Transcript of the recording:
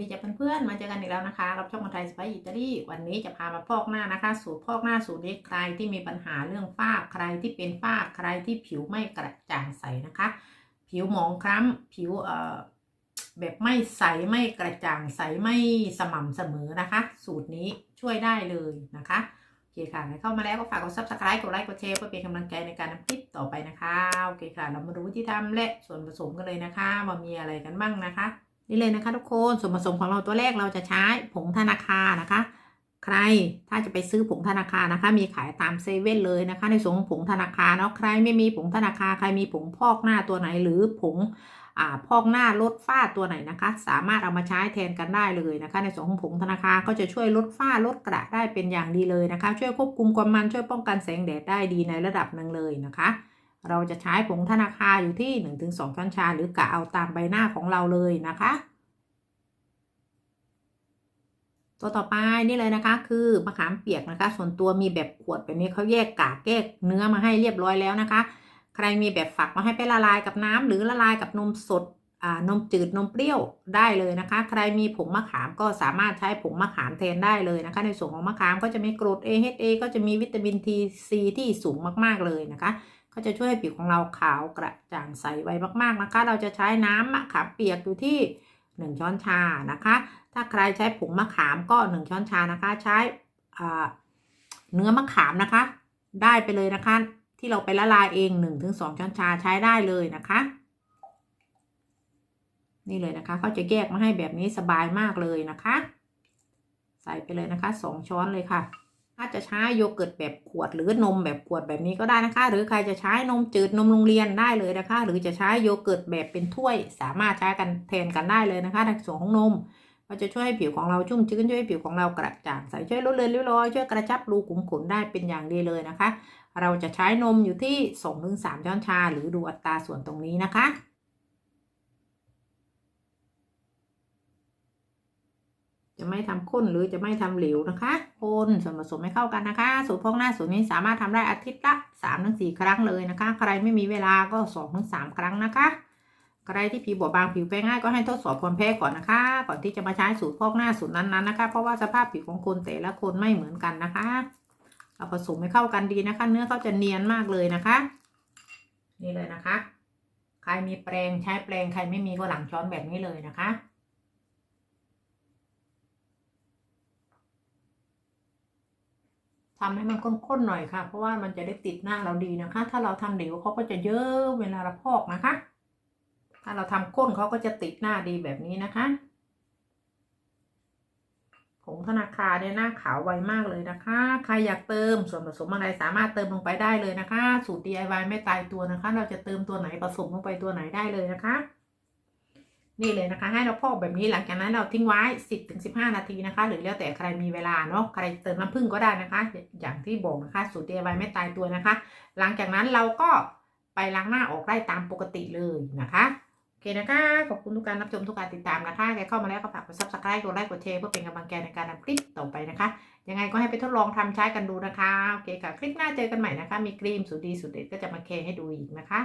ดีจ้ะเพื่อนๆมาเจอกันอีกแล้วนะคะ รับช่องคนไทยสไปอิตาลีวันนี้จะพามาพอกหน้านะคะ สูตรพอกหน้าสูตรนี้ใครที่มีปัญหาเรื่องฝ้าใครที่เป็นฝ้าใครที่ผิวไม่กระจ่างใสนะคะ ผิวหมองคล้ำผิวเอ่อแบบไม่ใสไม่กระจ่างใสไม่สม่ำเสมอนะคะ สูตรนี้ช่วยได้เลยนะคะ โอเคค่ะเข้ามาแล้วก็ฝากกด subscribe กดไลค์กดแชร์เพื่อเป็นกำลังใจในการทำคลิปต่อไปนะคะโอเคค่ะ เรามาดูวิธีทำและส่วนผสมกันเลยนะคะว่ามีอะไรกันบ้างนะคะ นี่เลยนะคะ ทุกคนส่วนผสมของเราตัวแรกเราจะใช้ผงธนาคารนะคะ ใครถ้าจะไปซื้อผงธนาคารนะคะ มีขายตามเซเว่นเลยนะคะ ในส่วนของผงธนาคารเนาะใครไม่มีผงธนาคารใครมีผงพอกหน้าตัวไหนหรือผงอ่าพอกหน้าลดฝ้าตัวไหนนะคะ สามารถเอามาใช้แทนกันได้เลยนะคะ ในส่วนของผงธนาคารก็จะช่วยลดฝ้าลดกระได้เป็นอย่างดีเลยนะคะ ช่วยควบคุมความมันช่วยป้องกันแสงแดดได้ดีในระดับหนึ่งเลยนะคะเราจะใช้ผงธนาคารอยู่ที่ 1-2ช้อนชาหรือกะเอาตามใบหน้าของเราเลยนะคะ ตัวต่อไปนี่เลยนะคะ คือมะขามเปียกนะคะ ส่วนตัวมีแบบขวดแบบนี้เขาแยกกากแยกเนื้อมาให้เรียบร้อยแล้วนะคะ ใครมีแบบฝักมาให้ไปละลายกับน้ำหรือละลายกับนมสดอ่านมจืดนมเปรี้ยวได้เลยนะคะ ใครมีผงมะขามก็สามารถใช้ผงมะขามแทนได้เลยนะคะ ในส่วนของมะขามก็จะมีกรด AHA ก็จะมีวิตามิน T C ที่สูงมากๆเลยนะคะก็จะช่วยให้ผิวของเราขาวกระจ่างใสไวมากๆนะคะ เราจะใช้น้ำมะขามเปียกอยู่ที่ 1 ช้อนชานะคะ ถ้าใครใช้ผงมะขามก็ 1 ช้อนชานะคะ ใช้เนื้อมะขามนะคะ ได้ไปเลยนะคะ ที่เราไปละลายเอง 1-2 ช้อนชาใช้ได้เลยนะคะ นี่เลยนะคะเขาจะแยกมาให้แบบนี้สบายมากเลยนะคะ ใส่ไปเลยนะคะ 2 ช้อนเลยค่ะ ถ้าจะใช้โยเกิร์ตแบบขวดหรือนมแบบขวดแบบนี้ก็ได้นะคะ หรือใครจะใช้นมจืดนมโรงเรียนได้เลยนะคะ หรือจะใช้โยเกิร์ตแบบเป็นถ้วย สามารถใช้กันแทนกันได้เลยนะคะในส่วนของนมก็จะช่วยให้ผิวของเราชุ่มชื้นช่วยให้ผิวของเรากระจ่างใสช่วยลดเลือนริ้วรอยช่วยกระชับรูขุมขนได้เป็นอย่างดีเลยนะคะ เราจะใช้นมอยู่ที่ 2-3 ช้อนชา หรือดูอัตราส่วนตรงนี้นะคะ จะไม่ทำข้นหรือจะไม่ทำเหลวนะคะ คนส่วนผสมให้เข้ากันนะคะ สูตรพอกหน้าสูตรนี้สามารถทำได้อาทิตย์ละ3-4ครั้งเลยนะคะ ใครไม่มีเวลาก็2-3ครั้งนะคะ ใครที่ผิวบอบบางผิวแพ้ง่ายก็ให้ทดสอบความแพ้ก่อนนะคะ ก่อนที่จะมาใช้สูตรพอกหน้าสูตรนั้นๆนะคะ เพราะว่าสภาพผิวของคนแต่ละคนไม่เหมือนกันนะคะเอาผสมให้เข้ากันดีนะคะ เนื้อเขาจะเนียนมากเลยนะคะ นี่เลยนะคะ ใครมีแปรงใช้แปรงใครไม่มีก็หลังช้อนแบบนี้เลยนะคะ ทำให้มันข้นๆหน่อยค่ะ เพราะว่ามันจะได้ติดหน้าเราดีนะคะ ถ้าเราทำเหลวเขาก็จะเยอะเวลาเราพอกนะคะ ถ้าเราทำข้นเขาก็จะติดหน้าดีแบบนี้นะคะผงธนาคารเนี่ยหน้าขาวไวมากเลยนะคะ ใครอยากเติมส่วนผสมอะไรสามารถเติมลงไปได้เลยนะคะ สูตร DIY ไม่ตายตัวนะคะ เราจะเติมตัวไหนผสมลงไปตัวไหนได้เลยนะคะ นี่เลยนะคะ ให้เราพอกแบบนี้หลังจากนั้นเราทิ้งไว้ 10-15นาทีนะคะ หรือแล้วแต่ใครมีเวลาเนาะใครเติมน้ำผึ้งก็ได้นะคะ อย่างที่บอกนะคะ สูตร DIY ไม่ตายตัวนะคะ หลังจากนั้นเราก็ไปล้างหน้าออกได้ตามปกติเลยนะคะโอเคนะคะ ขอบคุณทุกการรับชมทุกการติดตามนะคะใครเข้ามาแล้วก็ฝากกด subscribe กดไลค์กดแชร์เพื่อเป็นกำลังใจในการทำคลิปต่อไปนะคะ ยังไงก็ให้ไปทดลองทำใช้กันดูนะคะโอเคค่ะคลิปหน้าเจอกันใหม่นะคะ มีครีมสูตรดีสูตรเด็ดก็จะมาแชร์ให้ดูอีกนะคะ